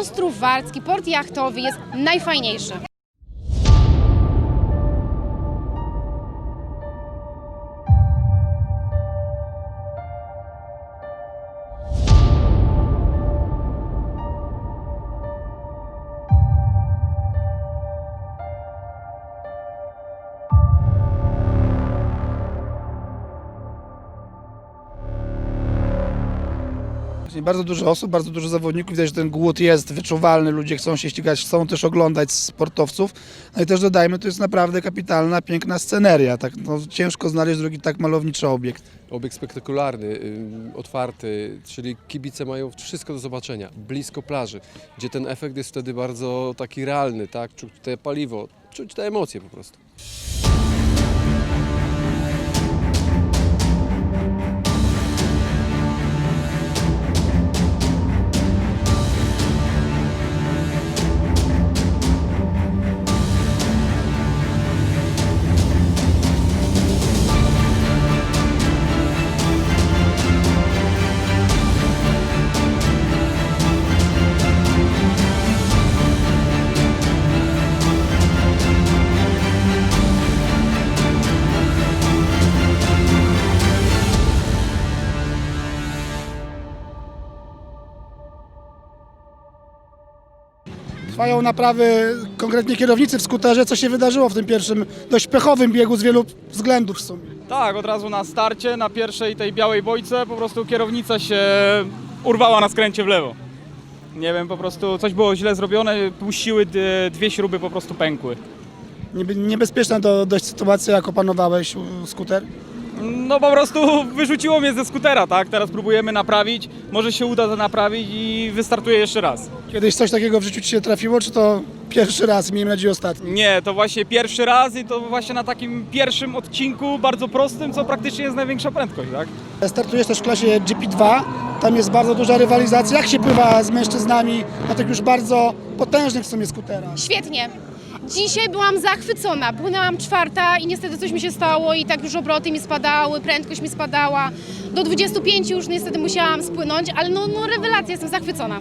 Ostrów Warcki, port jachtowy jest najfajniejszy. Właśnie Bardzo dużo osób, bardzo dużo zawodników. Widać, że ten głód jest wyczuwalny. Ludzie chcą się ścigać, chcą też oglądać sportowców. No i też dodajmy, to jest naprawdę kapitalna, piękna sceneria. Tak, no, ciężko znaleźć drugi tak malowniczy obiekt. Obiekt spektakularny, y, otwarty, czyli kibice mają wszystko do zobaczenia, blisko plaży, gdzie ten efekt jest wtedy bardzo taki realny, tak? Czuć te paliwo, czuć te emocje po prostu. Trwają naprawy konkretnie kierownicy w skuterze, co się wydarzyło w tym pierwszym dość pechowym biegu z wielu względów w sumie. Tak, od razu na starcie, na pierwszej tej białej bojce po prostu kierownica się urwała na skręcie w lewo. Nie wiem, po prostu coś było źle zrobione, puściły dwie śruby, po prostu pękły. Niebe- Niebezpieczna to dość sytuacja, jak opanowałeś skuter. No po prostu wyrzuciło mnie ze skutera, tak? Teraz próbujemy naprawić, może się uda to naprawić i wystartuję jeszcze raz. Kiedyś coś takiego w życiu ci się trafiło, czy to pierwszy raz, miejmy nadzieję ostatni? Nie, to właśnie pierwszy raz i to właśnie na takim pierwszym odcinku, bardzo prostym, co praktycznie jest największa prędkość, tak? Startujesz też w klasie GP2, tam jest bardzo duża rywalizacja. Jak się pływa z mężczyznami na tych już bardzo potężnych w sumie skuterach? Świetnie. Dzisiaj byłam zachwycona. Płynęłam czwarta i niestety coś mi się stało i tak już obroty mi spadały, prędkość mi spadała. Do 25 już niestety musiałam spłynąć, ale no, no rewelacja, jestem zachwycona.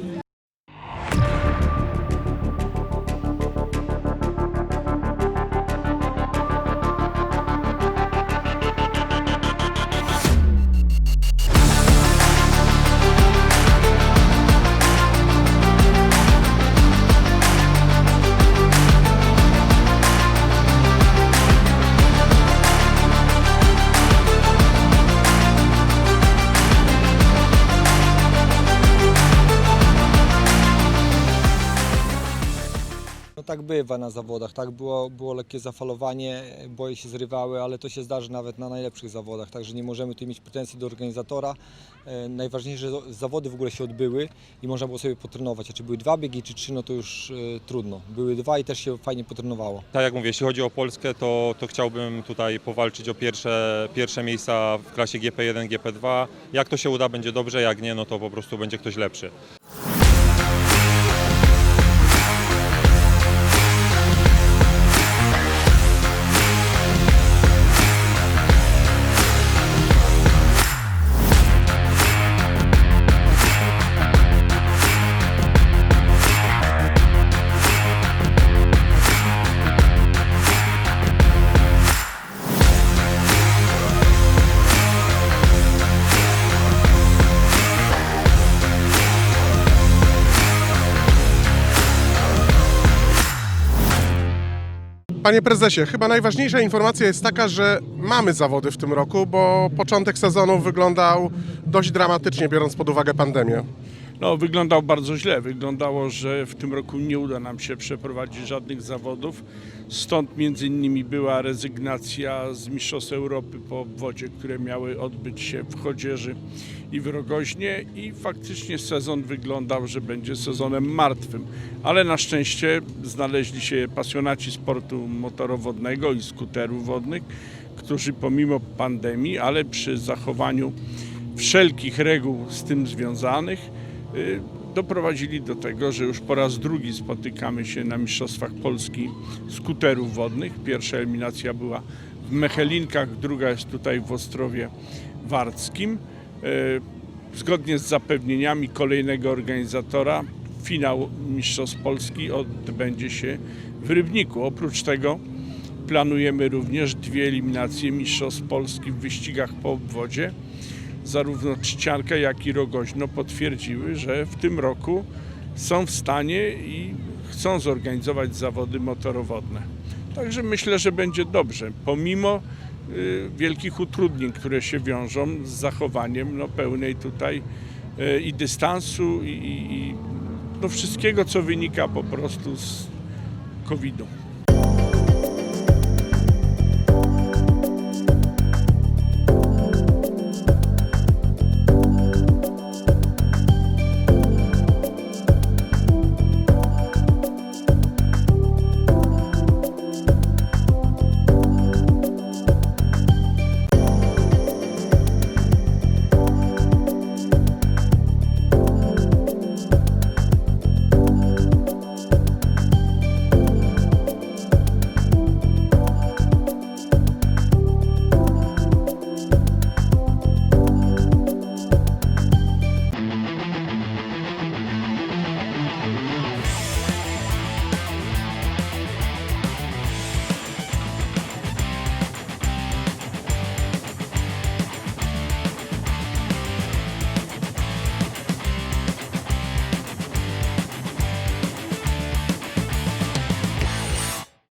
No tak bywa na zawodach, tak było, było lekkie zafalowanie, boje się zrywały, ale to się zdarzy nawet na najlepszych zawodach, także nie możemy tutaj mieć pretensji do organizatora. E, Najważniejsze, że zawody w ogóle się odbyły i można było sobie potrenować, a czy były dwa biegi czy trzy, no to już e, trudno. Były dwa i też się fajnie potrenowało. Tak jak mówię, jeśli chodzi o Polskę, to, to chciałbym tutaj powalczyć o pierwsze, pierwsze miejsca w klasie GP1, GP2. Jak to się uda, będzie dobrze, jak nie, no to po prostu będzie ktoś lepszy. Panie prezesie, chyba najważniejsza informacja jest taka, że mamy zawody w tym roku, bo początek sezonu wyglądał dość dramatycznie, biorąc pod uwagę pandemię. No, wyglądał bardzo źle. Wyglądało, że w tym roku nie uda nam się przeprowadzić żadnych zawodów. Stąd między innymi była rezygnacja z Mistrzostw Europy po obwodzie, które miały odbyć się w Chodzieży i w Rogoźnie i faktycznie sezon wyglądał, że będzie sezonem martwym. Ale na szczęście znaleźli się pasjonaci sportu motorowodnego i skuterów wodnych, którzy pomimo pandemii, ale przy zachowaniu wszelkich reguł z tym związanych, doprowadzili do tego, że już po raz drugi spotykamy się na Mistrzostwach Polski skuterów wodnych. Pierwsza eliminacja była w Mechelinkach, druga jest tutaj w Ostrowie Warckim. Y, Zgodnie z zapewnieniami kolejnego organizatora finał Mistrzostw Polski odbędzie się w Rybniku. Oprócz tego planujemy również dwie eliminacje Mistrzostw Polski w wyścigach po obwodzie. Zarówno Trzcianka, jak i Rogoźno potwierdziły, że w tym roku są w stanie i chcą zorganizować zawody motorowodne. Także myślę, że będzie dobrze, pomimo y, wielkich utrudnień, które się wiążą z zachowaniem no, pełnej tutaj y, i dystansu, i, i no, wszystkiego, co wynika po prostu z COVID-u.